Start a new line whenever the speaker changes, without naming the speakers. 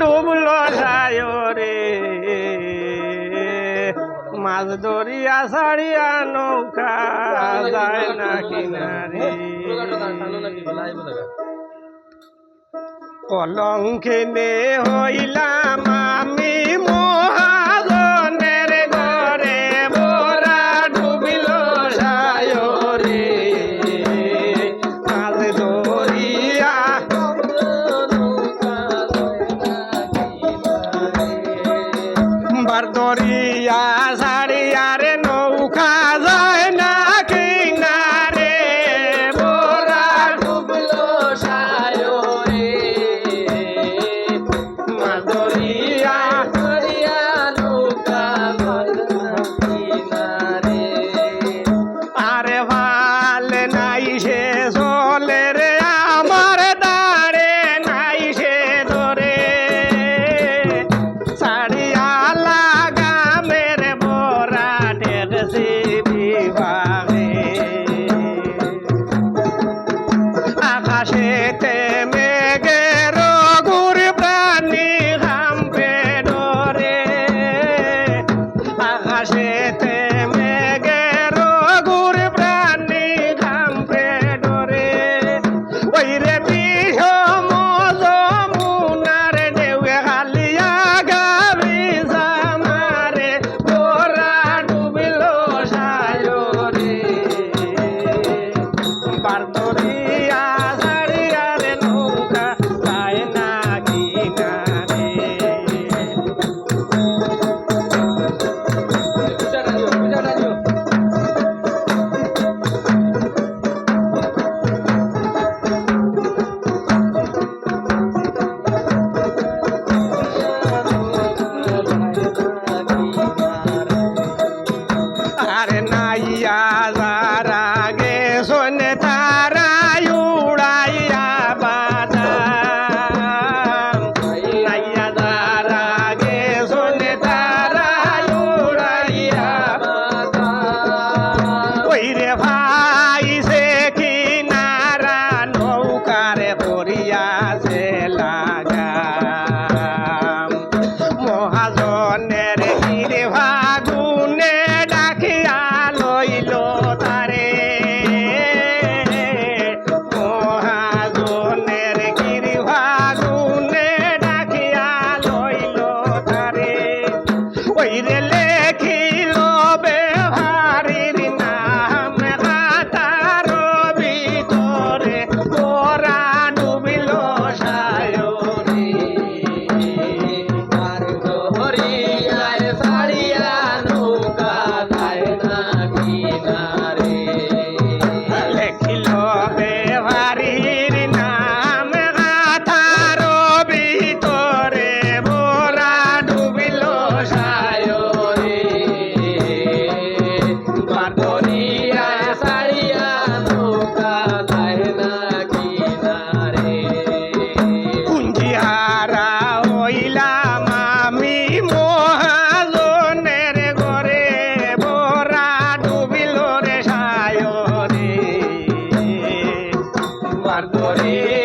ডুবলো সায়রে মাছ ধরিয়া ছাড়িয়া নৌকা যায় না কিনারে। কলঙ্কে নে হইলাম আমার দরিয়া parto ಕೊಯ್ದೆ ছিলাম আমি মহাজনের ঘরে বরা ডুবিল রে সায়রে
তোমার ঘরে